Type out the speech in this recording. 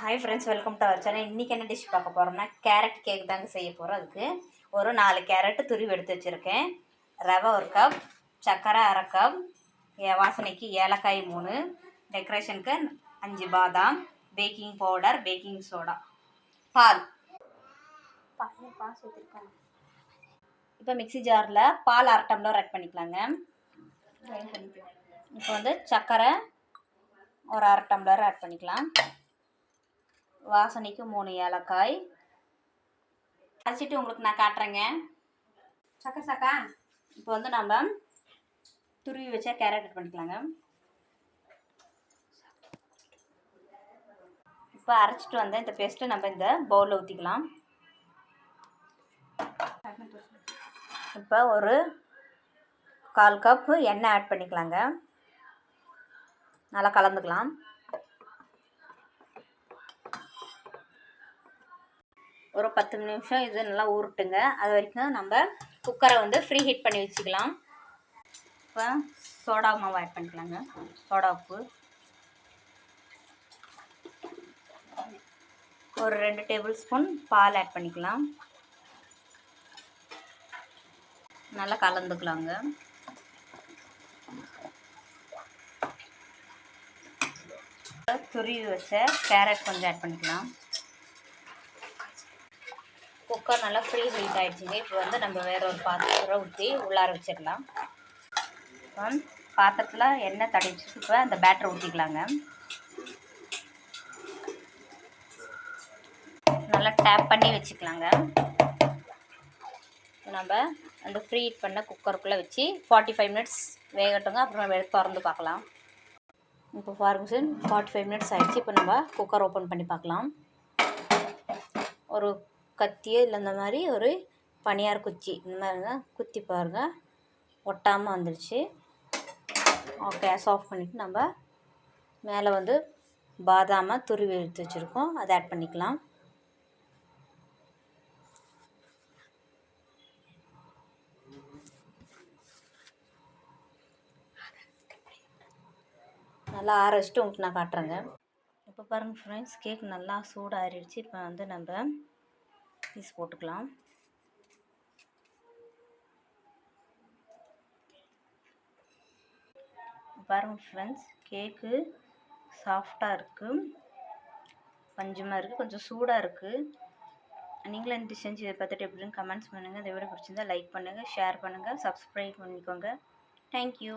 Hi friends welcome to our channel இன்றைக்கி என்ன dish பார்க்க போகிறோம்னா கேரட் கேக் தாங்க செய்ய போகிறோம் அதுக்கு ஒரு நாலு கேரட்டு துருவி எடுத்து வச்சுருக்கேன். ரவை ஒரு கப் சர்க்கரை அரை கப் வாசனைக்கு ஏலக்காய் மூணு டெக்கரேஷனுக்கு அஞ்சு பாதாம் பேக்கிங் பவுடர் பேக்கிங் சோடா பால். பால் பால் சேர்த்துருக்காங்க. இப்போ மிக்ஸி ஜாரில் பால் அரை டம்ளர் ஆட் பண்ணிக்கலாங்க. இப்போ வந்து சர்க்கரை ஒரு அரை டம்ளர் ஆட் பண்ணிக்கலாம். வாசனைக்கு மூணு ஏலக்காய். அரைச்சிட்டு உங்களுக்கு நான் காட்டுறேங்க. சக்கா சக்கா. இப்போ வந்து நம்ம துருவி வச்சா கேரட் பண்ணிக்கலாங்க. இப்போ அரைச்சிட்டு வந்த இந்த பேஸ்ட்டை நம்ம இந்த பவுலில் ஊற்றிக்கலாம் இப்போ ஒரு கால் கப் எண்ணெய் ஆட் பண்ணிக்கலாங்க. நல்லா கலந்துக்கலாம். ஒரு பத்து நிமிஷம் இது நல்லா ஊறட்டுங்க அது வரைக்கும் நம்ம குக்கரை வந்து ஃப்ரீ ஹீட் பண்ணி வச்சுக்கலாம். இப்போ சோடா மாவு ஆட் பண்ணிக்கலாங்க. சோடா உப்பு. ஒரு ரெண்டு டேபிள் ஸ்பூன் பால் ஆட் பண்ணிக்கலாம். நல்லா கலந்துக்கலாங்க. துருவி வச்ச கேரட் கொஞ்சம் ஆட் பண்ணிக்கலாம். குக்கர் நல்லா ஃப்ரீ ஹீட் ஆகிடுச்சிங்க இப்போ வந்து நம்ம வேறு ஒரு பாத்திரம் ஊற்றி உள்ளார வச்சிடலாம். பாத்திரத்தில் எண்ணெய் தடிச்சு இப்போ அந்த பேட்டரை ஊற்றிக்கலாங்க நல்லா டேப் பண்ணி வச்சுக்கலாங்க. இப்போ நம்ம அந்த ஃப்ரீ ஹீட் பண்ண குக்கருக்குள்ளே வச்சு ஃபார்ட்டி ஃபைவ் மினிட்ஸ் வேகட்டுங்க. அப்புறம் திறந்து பார்க்கலாம் இப்போ ஃபார்மிஷன் ஃபார்ட்டி ஃபைவ் மினிட்ஸ் ஆகிடுச்சு இப்போ நம்ம குக்கர் ஓப்பன் பண்ணி பார்க்கலாம் ஒரு கத்தியோ இல்லை இந்த மாதிரி ஒரு பனியார் குச்சி இந்த மாதிரி தான் குத்தி பாருங்க. ஒட்டாமல் வந்துடுச்சு கேஸ் ஆஃப் பண்ணிவிட்டு நம்ம மேலே வந்து பாதாமை துருவி எடுத்து வச்சுருக்கோம். அதை ஆட் பண்ணிக்கலாம். நல்லா ஆற வச்சுட்டு உங்களுக்கு நான் காட்டுறேங்க. இப்போ பாருங்கள் ஃப்ரெண்ட்ஸ் கேக் நல்லா சூடாகிடுச்சு இப்போ வந்து நம்ம பீஸ் போட்டுக்கலாம். பாருங்கள் ஃப்ரெண்ட்ஸ் கேக்கு சாஃப்டாக இருக்குது பஞ்சமாக இருக்குது கொஞ்சம் சூடாக இருக்குது நீங்களும் இந்த செஞ்சு இதை பார்த்துட்டு எப்படின்னு கமெண்ட்ஸ் பண்ணுங்கள் இந்த வீடியோ பிடிச்சிருந்தா லைக் பண்ணுங்கள் ஷேர் பண்ணுங்கள் சப்ஸ்கிரைப் பண்ணிக்கோங்க. தேங்க்யூ